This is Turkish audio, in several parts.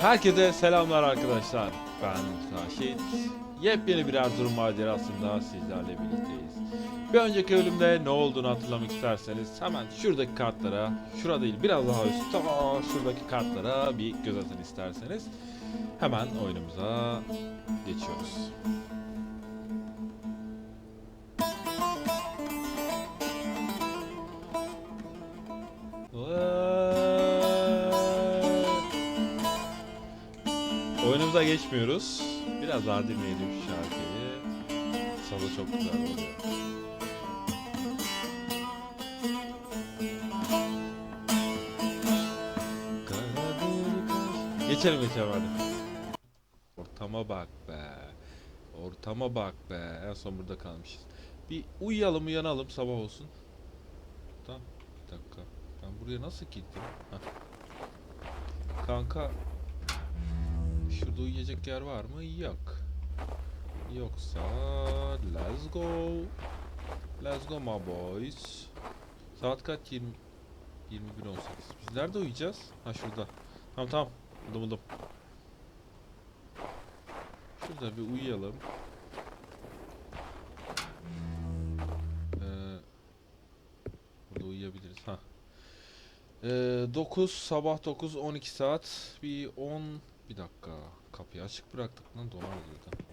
Herkese selamlar arkadaşlar. Ben Raşit. Yepyeni bir Erzurum macerasında sizlerle birlikteyiz. Bir önceki bölümde ne olduğunu hatırlamak isterseniz hemen şuradaki kartlara, şurada değil biraz daha üst, ta şuradaki kartlara bir göz atın isterseniz. Hemen oyunumuza geçiyoruz. Geçmiyoruz. Biraz daha dinleyelim şu şarkıyı. Solo çok güzel oluyor. Geçelim geçelim hadi. Ortama bak be. Ortama bak be. En son burada kalmışız. Bir uyuyalım uyanalım sabah olsun. Tamam. Bir dakika. Ben buraya nasıl gittim? Heh. Kanka Şurada uyuyacak yer var mı? Yok. Yoksa let's go. Let's go my boys. Saat kaç? 20 21.18. Biz nerede uyuyacağız? Ha şurada. Tamam tamam. Buldum buldum. Şurada bir uyuyalım. Ee, burada uyuyabiliriz. Ha. Ee, 9 sabah 9 12 saat bir 10 bir dakika kapıyı açık bıraktık lan donar zaten.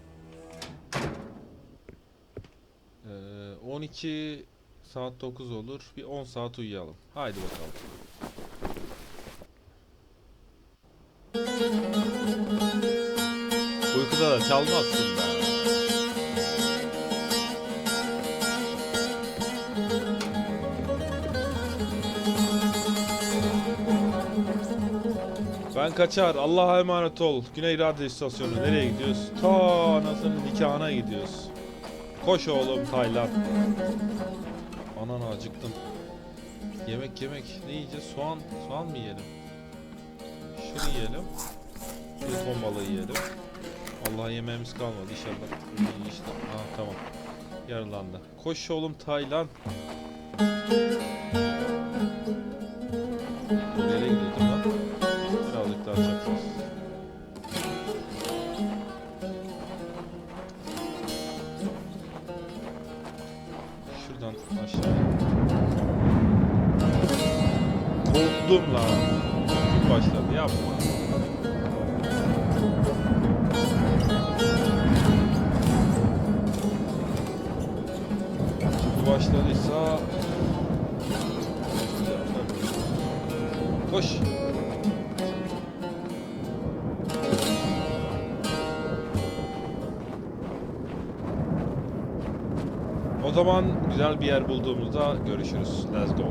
Ee, 12 saat 9 olur bir 10 saat uyuyalım. Haydi bakalım. Uykuda da çalmazsın be. Ben kaçar. Allah'a emanet ol. Güney Radyo İstasyonu. Nereye gidiyoruz? Ta anasının nikahına gidiyoruz. Koş oğlum Taylan. Anan acıktım. Yemek yemek. Ne yiyeceğiz? Soğan. Soğan mı yiyelim? Şunu yiyelim. Bir ton balığı yiyelim. Allah yemeğimiz kalmadı inşallah. İyi işte. Ha tamam. Yarılandı. Koş oğlum Taylan. Güzel bir yer bulduğumuzda görüşürüz. Let's go.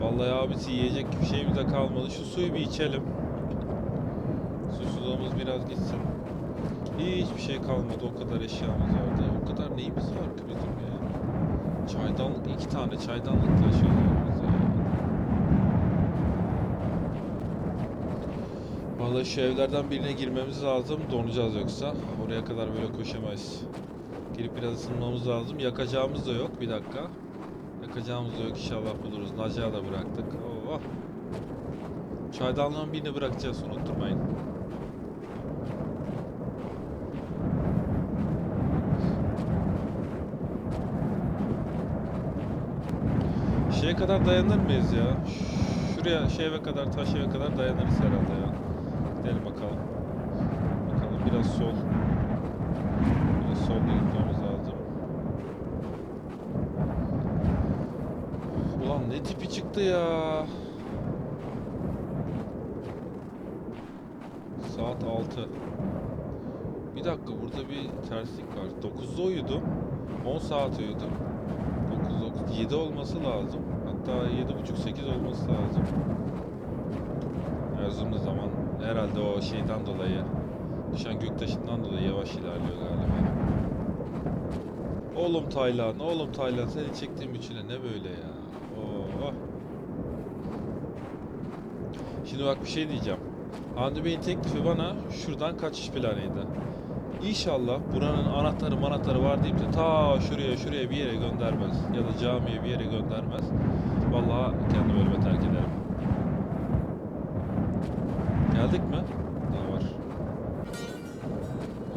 Vallahi abisi yiyecek bir şeyimiz de kalmadı. Şu suyu bir içelim. Susuzluğumuz biraz gitsin. Hiçbir şey kalmadı. O kadar eşyamız vardı. O kadar neyimiz var ki bizim ya? Çaydanlık, iki tane çaydanlık taşıyoruz ya. Vallahi şu evlerden birine girmemiz lazım. Donacağız yoksa. Oraya kadar böyle koşamayız. Girip biraz ısınmamız lazım. Yakacağımız da yok. Bir dakika. Yakacağımız da yok. İnşallah buluruz. Nacağı da bıraktık. Oh. Çaydanlığın birini bırakacağız. Unutturmayın. Şeye kadar dayanır mıyız ya? Şuraya, şu eve kadar, taş eve kadar dayanırız herhalde ya. Gidelim bakalım. Bakalım biraz sol. Biraz solda gitmemiz lazım. Ulan ne çıktı ya. Saat 6. Bir dakika burada bir terslik var. 9'da uyudum. 10 saat uyudum. 9, 9, 7 olması lazım. Hatta 7.5-8 olması lazım. Erzurum'da zaman herhalde o şeyden dolayı düşen göktaşından dolayı yavaş ilerliyor galiba. Oğlum Taylan, oğlum Taylan seni çektiğim üçüne ne böyle ya? Oh. Şimdi bak bir şey diyeceğim. Hamdi Bey'in teklifi bana şuradan kaçış planıydı. İnşallah buranın anahtarı manahtarı var deyip de ta şuraya şuraya bir yere göndermez. Ya da camiye bir yere göndermez. Vallahi kendimi ölüme terk ederim. Geldik mi? Daha var.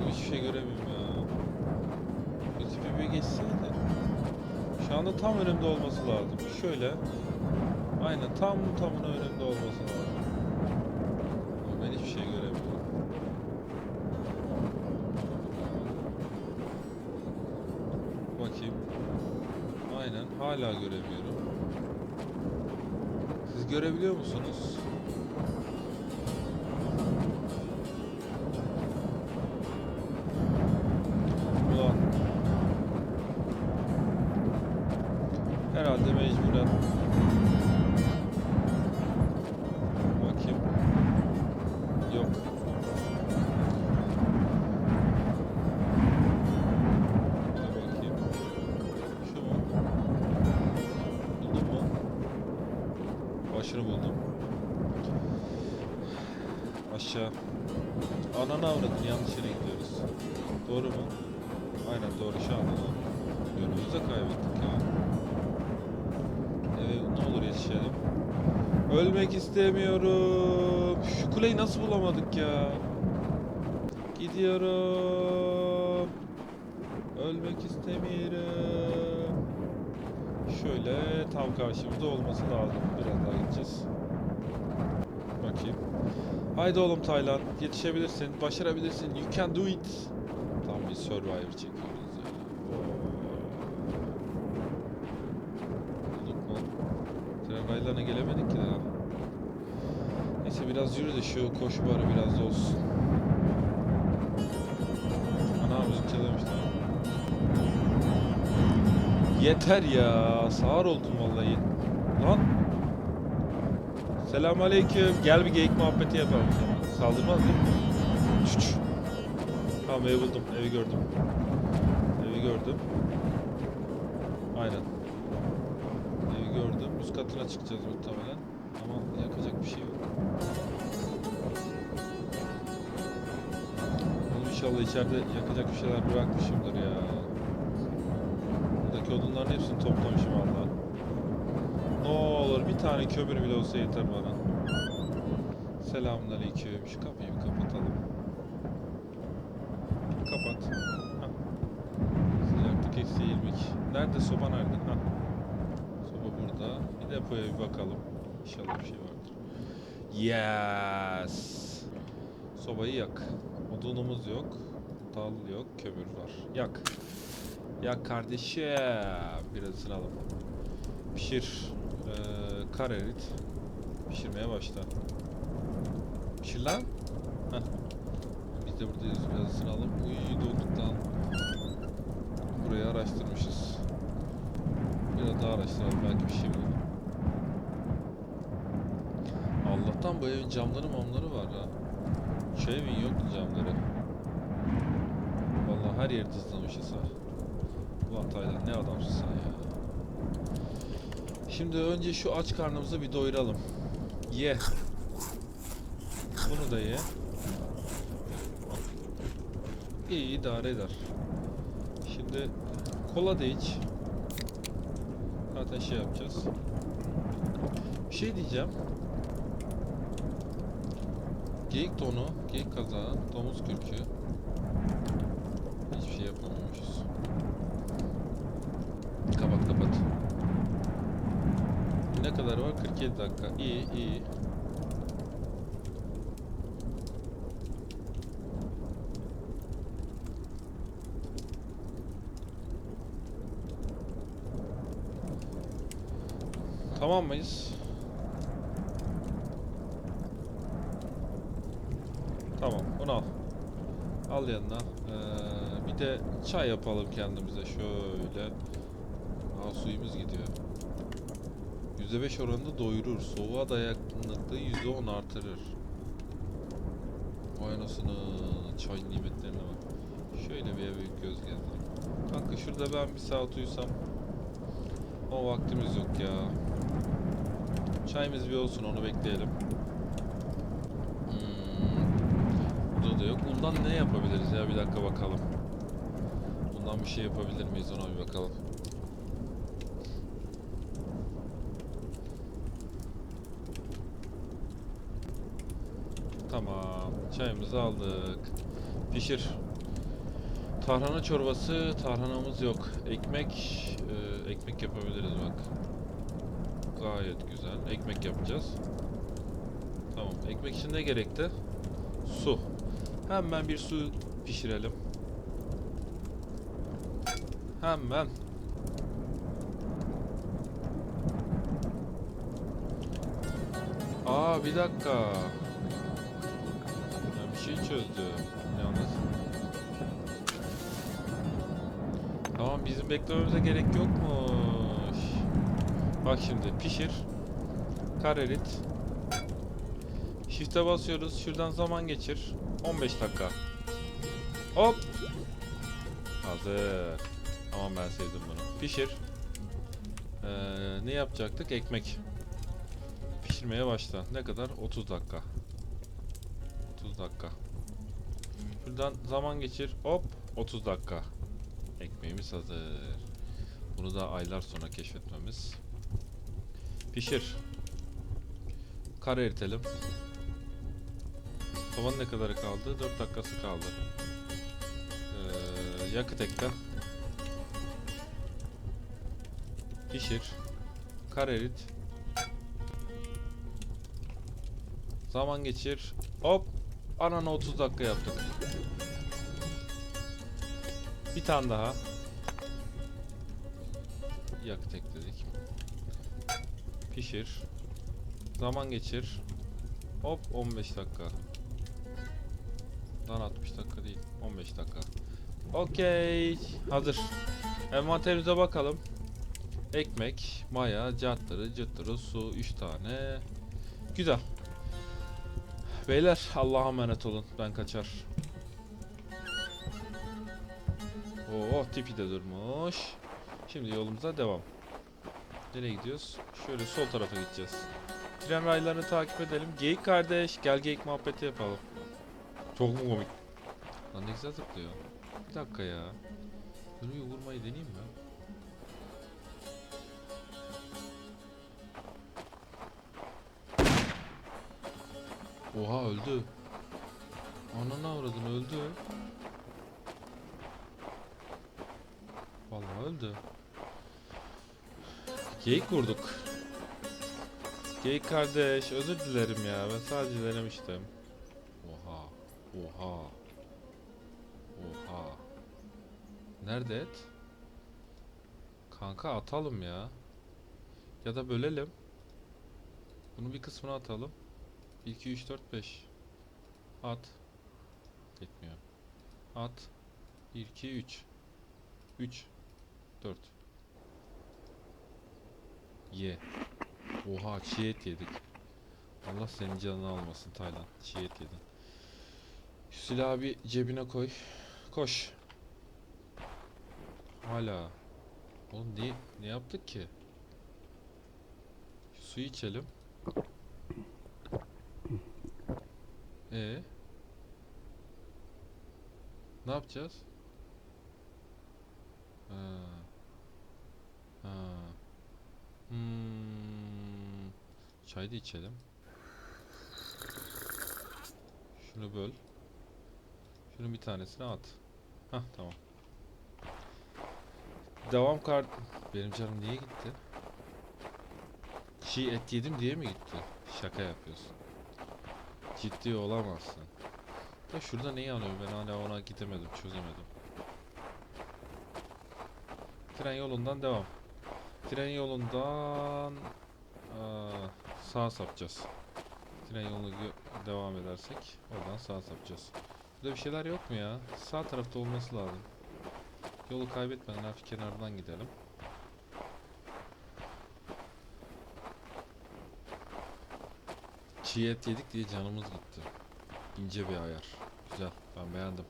Hiçbir şey göremiyorum ya. Tipi bir geçseydi. Şu anda tam önümde olması lazım. Şöyle. Aynen tam tamına önümde olması lazım. Ama ben hiçbir şey göremiyorum. Bakayım. Aynen hala göremiyorum. Siz görebiliyor musunuz? Ulan. Herhalde mecburen. Ölmek istemiyorum. Şu kuleyi nasıl bulamadık ya? Gidiyorum. Ölmek istemiyorum. Şöyle tam karşımızda olması lazım. Biraz daha gideceğiz. Bakayım. Haydi oğlum Taylan. Yetişebilirsin. Başarabilirsin. You can do it. Tam bir Survivor çekiyoruz. Bulduk mu? Tren raylarına gelemedik biraz yürü de şu koşu barı biraz da olsun. Ana müzik çalıyormuş tamam. Yeter ya. Sağır oldum vallahi. Lan. Selamünaleyküm. Gel bir geyik muhabbeti yapalım sana. Saldırmaz değil mi? Çüç. Tamam evi buldum. Evi gördüm. Evi gördüm. Aynen. Evi gördüm. Üst katına çıkacağız muhtemelen. Ama yakacak bir şey yok. Oğlum inşallah içeride yakacak bir şeyler bırakmışımdır ya. Buradaki odunların hepsini toplamışım valla. Ne olur bir tane kömür bile olsa yeter bana. Selamünaleyküm. Şu kapıyı bir kapatalım. Kapat. Hah. Sıcaklık eksi 22. Nerede soba nerede? Hah. Soba burada. Bir depoya bir bakalım. İnşallah bir şey vardır. Yes. Sobayı yak. Odunumuz yok. Dal yok. Kömür var. Yak. Yak kardeşim. Biraz ısınalım. Pişir. Ee, kar erit. Pişirmeye başla. Pişir lan. Heh. Biz de buradayız. Biraz ısınalım. Uy donduk lan. Burayı araştırmışız. Biraz daha araştıralım. Belki bir şey bu evin camları mamları var ha. Şu evin yoktu camları. Vallahi her yeri tızlamışız ha. Ulan Taylan ne adamsın sen ya. Şimdi önce şu aç karnımızı bir doyuralım. Ye. Bunu da ye. İyi idare eder. Şimdi kola da iç. Zaten şey yapacağız. Bir şey diyeceğim. Geyik donu, geyik kazağı, domuz kürkü. Hiçbir şey yapamıyormuşuz. Kapat kapat. Ne kadar var? 47 dakika. İyi iyi. Tamam mıyız? Tamam, bunu al. Al yanına. Ee, bir de çay yapalım kendimize şöyle. Aa, suyumuz gidiyor. %5 oranında doyurur. Soğuğa dayanıklılığı %10 artırır. Vay anasını çay nimetlerine bak. Şöyle bir eve göz gezdireyim. Kanka şurada ben bir saat uyusam. Ama vaktimiz yok ya. Çayımız bir olsun onu bekleyelim. Hmm. Burada da yok. Bundan ne yapabiliriz ya bir dakika bakalım. Bundan bir şey yapabilir miyiz ona bir bakalım. Tamam. Çayımızı aldık. Pişir. Tarhana çorbası. Tarhanamız yok. Ekmek. e, ekmek yapabiliriz bak. Gayet güzel. Ekmek yapacağız. Tamam. Ekmek için ne gerekti? Su. Hemen bir su pişirelim. Hemen. Aa bir dakika. Ben bir şey çözdüm. Yalnız. Tamam bizim beklememize gerek yokmuş. Bak şimdi pişir. Karerit. Shift'e basıyoruz. Şuradan zaman geçir. 15 dakika. Hop. Hazır. Aman ben sevdim bunu. Pişir. Ee, ne yapacaktık? Ekmek. Pişirmeye başla. Ne kadar? 30 dakika. 30 dakika. Şuradan zaman geçir. Hop. 30 dakika. Ekmeğimiz hazır. Bunu da aylar sonra keşfetmemiz. Pişir. Kare eritelim. Havanın ne kadarı kaldı? 4 dakikası kaldı. Ee, yakıt ekle. Pişir. Kare erit. Zaman geçir. Hop. Anana 30 dakika yaptık. Bir tane daha. Yakıt ekledik. Pişir. Zaman geçir. Hop 15 dakika. Lan 60 dakika değil. 15 dakika. Okey. Hazır. Envanterimize bakalım. Ekmek, maya, cartları, cırtları, su 3 tane. Güzel. Beyler Allah'a emanet olun. Ben kaçar. Oo tipi de durmuş. Şimdi yolumuza devam. Nereye gidiyoruz? Şöyle sol tarafa gideceğiz. Tren raylarını takip edelim. Geyik kardeş gel geyik muhabbeti yapalım. Çok mu komik? Lan ne güzel zıplıyor. Bir dakika ya. Dönüyor vurmayı deneyeyim mi? Oha öldü. Ananı avradın öldü. Vallahi öldü. Geyik vurduk. Geyik kardeş özür dilerim ya ben sadece denemiştim. Oha. Oha. Nerede et? Kanka atalım ya. Ya da bölelim. Bunu bir kısmına atalım. 1 2 3 4 5. At. Yetmiyor. At. 1 2 3. 3 4. Ye. Oha çiğ et yedik. Allah senin canını almasın Taylan. Çiğ et yedin. Silahı bir cebine koy. Koş. Hala. Oğlum ne, ne yaptık ki? Suyu içelim. Ee? Ne yapacağız? Ha. Ha. Hmm. Çay da içelim. Şunu böl. Şunun bir tanesini at. Hah tamam. Devam kart. Benim canım niye gitti? Çiğ et yedim diye mi gitti? Şaka yapıyorsun. Ciddi olamazsın. Ya şurada ne yanıyor? Ben hala ona gidemedim, çözemedim. Tren yolundan devam. Tren yolundan aa, sağa sapacağız. Tren yolunu devam edersek oradan sağa sapacağız. Burada bir şeyler yok mu ya? Sağ tarafta olması lazım. Yolu kaybetmeden hafif kenardan gidelim. Çiğ et yedik diye canımız gitti. İnce bir ayar. Güzel. Ben beğendim.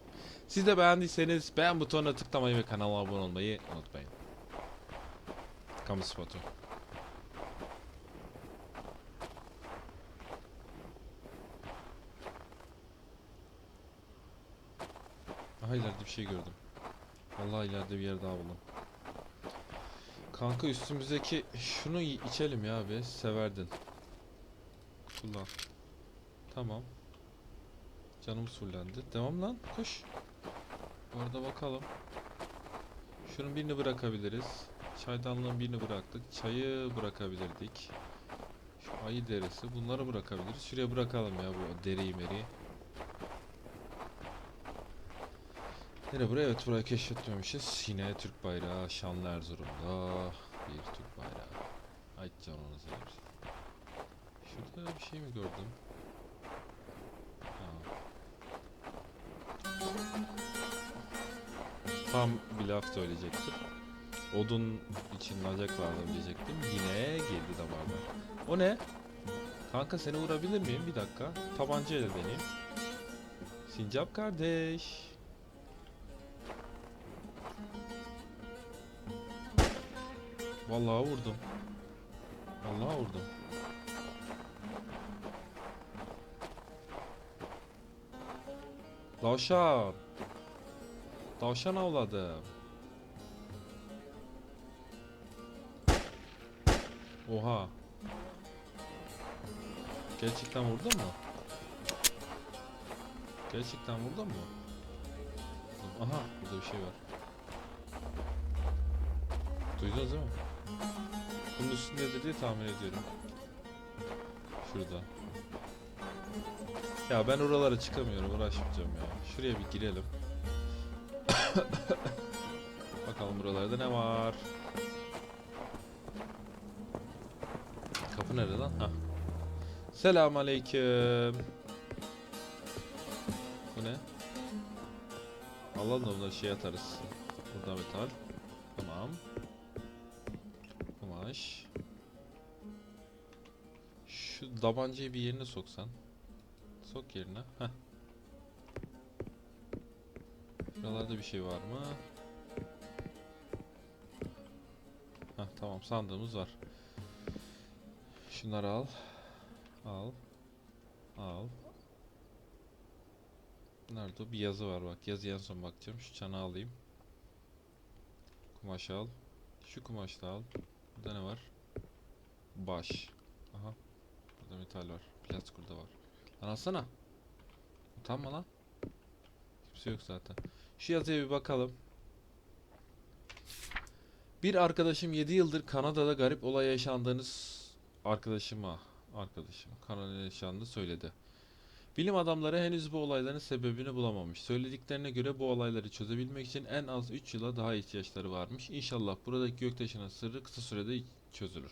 Siz de beğendiyseniz beğen butonuna tıklamayı ve kanala abone olmayı unutmayın. Kamu spotu. Aha ileride bir şey gördüm. Vallahi ileride bir yer daha buldum. Kanka üstümüzdeki şunu içelim ya be severdin. Kullan. Tamam. Canımız fullendi. Devam lan koş. Bu arada bakalım. Şunun birini bırakabiliriz. Çaydanlığın birini bıraktık. Çayı bırakabilirdik. Şu ayı derisi. Bunları bırakabiliriz. Şuraya bırakalım ya bu deriyi meriyi. Nere buraya? Evet burayı keşfetmemişiz. Yine Türk bayrağı şanlı Erzurum'da bir Türk bayrağı. Ay canınızı yersin. Şurada bir şey mi gördüm? Ha. Tam bir laf söyleyecektim. Odun için lacak vardı diyecektim. Yine geldi damardan. O ne? Kanka seni vurabilir miyim? Bir dakika. Tabancayla deneyeyim. Sincap kardeş. Vallahi vurdum. Vallahi vurdum. Tavşan. Tavşan avladım. Oha. Gerçekten vurdun mu? Gerçekten vurdun mu? Aha burada bir şey var. Duydunuz değil mi? Bunun üstündedir diye tahmin ediyorum. Şurada. Ya ben oralara çıkamıyorum uğraşmayacağım ya. Şuraya bir girelim. Bakalım buralarda ne var. Kapı nerede lan? Ha. Selam aleyküm. Bu ne? Alalım da bunları şey atarız. Burada metal. Şu tabancayı bir yerine soksan. Sok yerine. Heh. Şuralarda bir şey var mı? Heh, tamam sandığımız var. Şunları al. Al. Al. Nerede o? Bir yazı var bak. Yazıya en son bakacağım. Şu çanı alayım. Kumaş al. Şu kumaş da al. Burada ne var? Baş. Aha. Burada metal var. Plastik burada var. Lan alsana. Utanma lan. Kimse yok zaten. Şu yazıya bir bakalım. Bir arkadaşım 7 yıldır Kanada'da garip olay yaşandığınız arkadaşıma arkadaşım Kanada'da yaşandı söyledi. Bilim adamları henüz bu olayların sebebini bulamamış. Söylediklerine göre bu olayları çözebilmek için en az 3 yıla daha ihtiyaçları varmış. İnşallah buradaki göktaşının sırrı kısa sürede çözülür.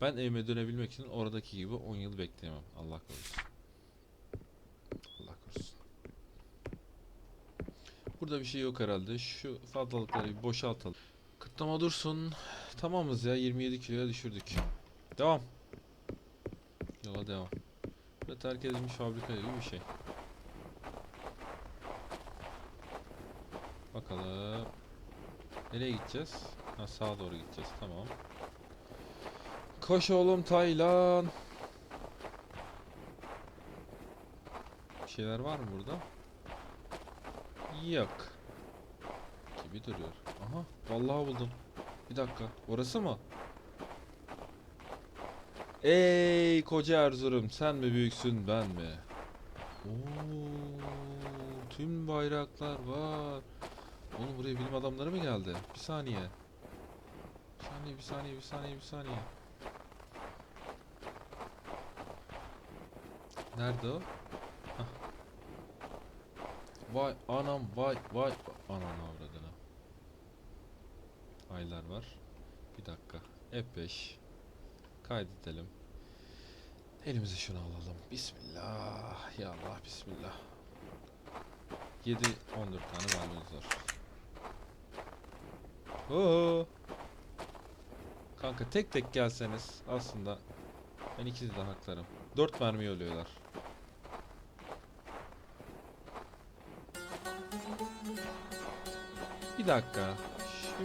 Ben evime dönebilmek için oradaki gibi 10 yıl bekleyemem. Allah korusun. Allah korusun. Burada bir şey yok herhalde. Şu fazlalıkları bir boşaltalım. Kıtlama dursun. Tamamız ya 27 kiloya düşürdük. Devam. Yola devam. Burada terk edilmiş fabrika gibi bir şey. Bakalım. Nereye gideceğiz? Ha sağa doğru gideceğiz. Tamam. Koş oğlum Taylan. Bir şeyler var mı burada? Yok. Gibi duruyor. Aha vallahi buldum. Bir dakika. Orası mı? Ey koca Erzurum sen mi büyüksün ben mi? Oo, tüm bayraklar var. Oğlum buraya bilim adamları mı geldi? Bir saniye. Bir saniye, bir saniye, bir saniye, bir saniye. Nerede o? Hah. Vay anam vay vay anan avradına. Aylar var. Bir dakika. F5. Kaydedelim. Elimize şunu alalım. Bismillah. Ya Allah bismillah. 7 14 tane mermimiz var. Oo. Kanka tek tek gelseniz aslında ben ikisi de haklarım. 4 mermi ölüyorlar. Bir dakika. Şu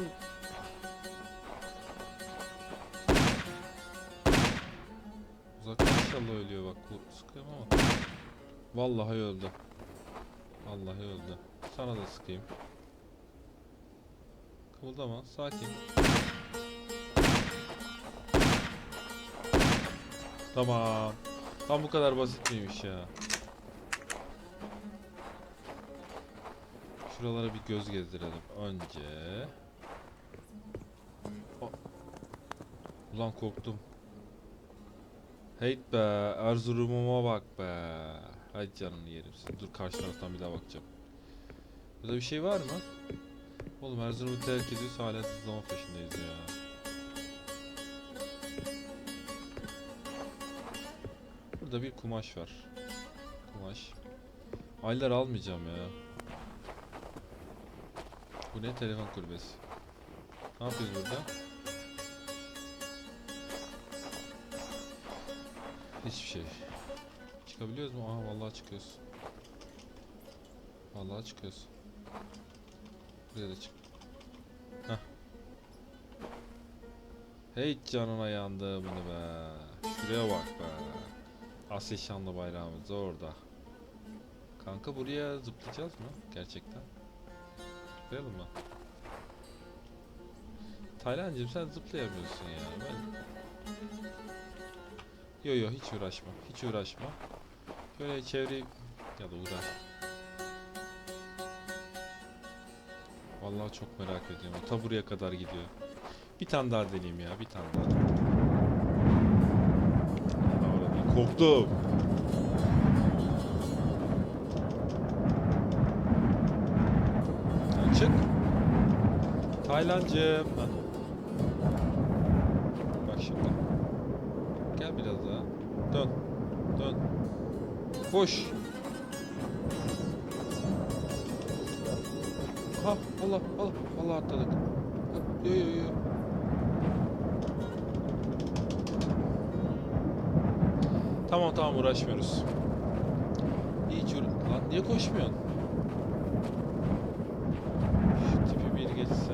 Uzaktan inşallah ölüyor bak. Sıkıyorum ama. Vallahi öldü. Vallahi öldü. Sana da sıkayım. Kımıldama. Sakin. Tamam. Tam bu kadar basit miymiş ya? şuralara bir göz gezdirelim. Önce... O- Ulan korktum. Heyt be, Erzurum'uma bak be. Hay canını yerim. seni. Dur karşı taraftan bir daha bakacağım. Burada bir şey var mı? Oğlum Erzurum'u terk ediyorsa hala sızlama peşindeyiz ya. Burada bir kumaş var. Kumaş. Aylar almayacağım ya. Bu ne? Telefon kulübesi. Ne yapıyoruz burada? Hiçbir şey. Çıkabiliyoruz mu? Aha vallahi çıkıyoruz. Vallahi çıkıyoruz. Buraya da çık. Heh. Hey canına yandı bunu be. Şuraya bak be. Asya şanlı bayrağımız orada. Kanka buraya zıplayacağız mı? Gerçekten. Zıplayalım mı? Taylancığım sen zıplayamıyorsun ya. Ben... Yo yo hiç uğraşma. Hiç uğraşma. Şöyle çevreyi... Ya da uğraş. Vallahi çok merak ediyorum. Ta buraya kadar gidiyor. Bir tane daha deneyeyim ya. Bir tane daha. Korktum. Çık. Taylancığım. Heh. Bak şimdi. Gel biraz daha. Dön. Dön. Koş. Ha Allah Allah Allah atladık. Yo yo yo. Tamam tamam uğraşmıyoruz. Hiç uğra... Lan niye koşmuyorsun? Şu tipi bir geçse.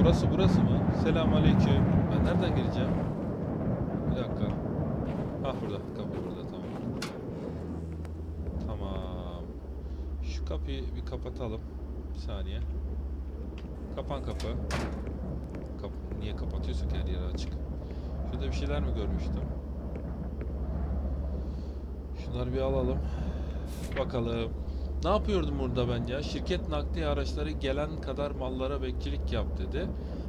Burası burası mı? Selamünaleyküm. Ben nereden gireceğim? Bir dakika. Ah burada. Kapı burada tamam. Tamam. Şu kapıyı bir kapatalım. Bir saniye. Kapan kapı. Kap niye kapatıyorsun ki her yeri açık? Şurada bir şeyler mi görmüştüm? Şunları bir alalım. Bakalım. Ne yapıyordum burada ben ya? Şirket nakliye araçları gelen kadar mallara bekçilik yap dedi.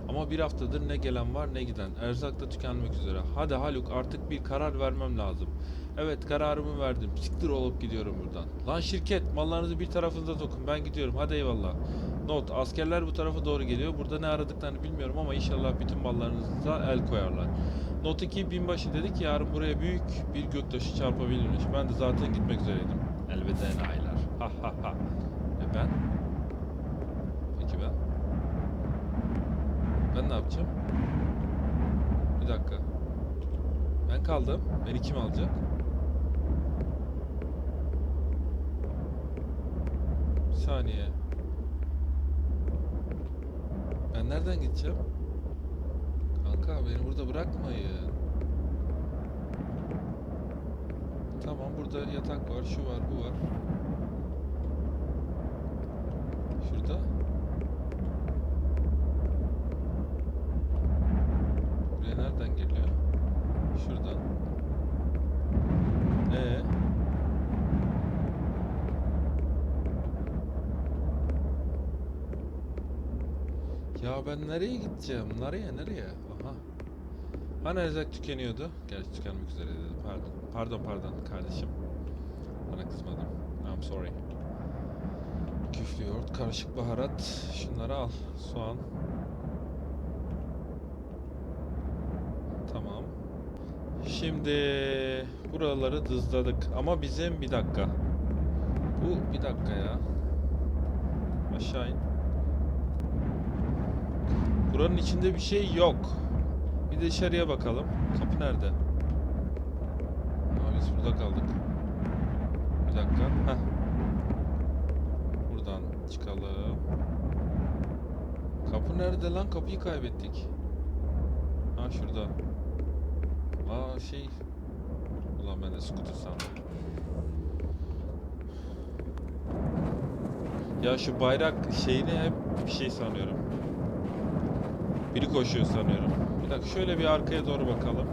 Ama bir haftadır ne gelen var ne giden. Erzak da tükenmek üzere. Hadi Haluk artık bir karar vermem lazım. Evet kararımı verdim. Siktir olup gidiyorum buradan. Lan şirket mallarınızı bir tarafınıza sokun. Ben gidiyorum. Hadi eyvallah. Not askerler bu tarafa doğru geliyor. Burada ne aradıklarını bilmiyorum ama inşallah bütün mallarınıza el koyarlar. Not 2 binbaşı dedi ki yarın buraya büyük bir göktaşı çarpabilirmiş. Ben de zaten gitmek üzereydim. Elveda enayiler. Ha ha ha. E ben? Peki ben? Ben ne yapacağım? Bir dakika. Ben kaldım. Beni kim alacak? Bir saniye. Ben nereden gideceğim? Kanka beni burada bırakmayın. Tamam burada yatak var, şu var, bu var. Şurada. Buraya nereden geliyor? Şuradan. Ee? Ya ben nereye gideceğim? Nereye nereye? Aha. Hani erzak tükeniyordu? Gerçi tükenmek üzere dedim. Pardon. Pardon pardon kardeşim. Bana kızmadım. I'm sorry. Küflü yoğurt, karışık baharat. Şunları al. Soğan. Tamam. Şimdi buraları dızladık. Ama bizim bir dakika. Bu bir dakika ya. Aşağı in. Buranın içinde bir şey yok. Bir de dışarıya bakalım. Kapı nerede? Aa, biz burada kaldık. Bir dakika. Heh. Buradan çıkalım. Kapı nerede lan? Kapıyı kaybettik. Ha şurada. Aa şey. Ulan ben de scooter sandım. Ya şu bayrak şeyini hep bir şey sanıyorum. Biri koşuyor sanıyorum. Bir dakika şöyle bir arkaya doğru bakalım.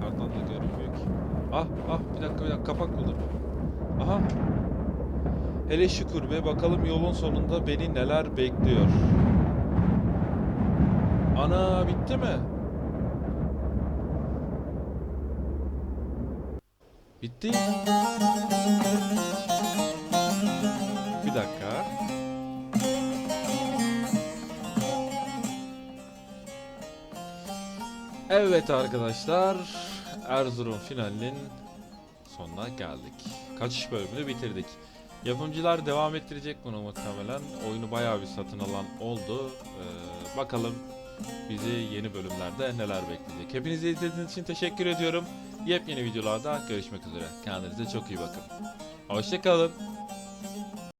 Kardan da görünmüyor ki. Ah ah bir dakika bir dakika kapak buldum. Aha. Hele şükür be bakalım yolun sonunda beni neler bekliyor. Ana bitti mi? Bitti. Bir dakika. Evet arkadaşlar, Erzurum finalinin sonuna geldik. Kaçış bölümünü bitirdik. Yapımcılar devam ettirecek bunu muhtemelen. Oyunu bayağı bir satın alan oldu. Ee, bakalım bizi yeni bölümlerde neler bekleyecek. Hepinize izlediğiniz için teşekkür ediyorum. Yepyeni videolarda görüşmek üzere. Kendinize çok iyi bakın. Hoşçakalın.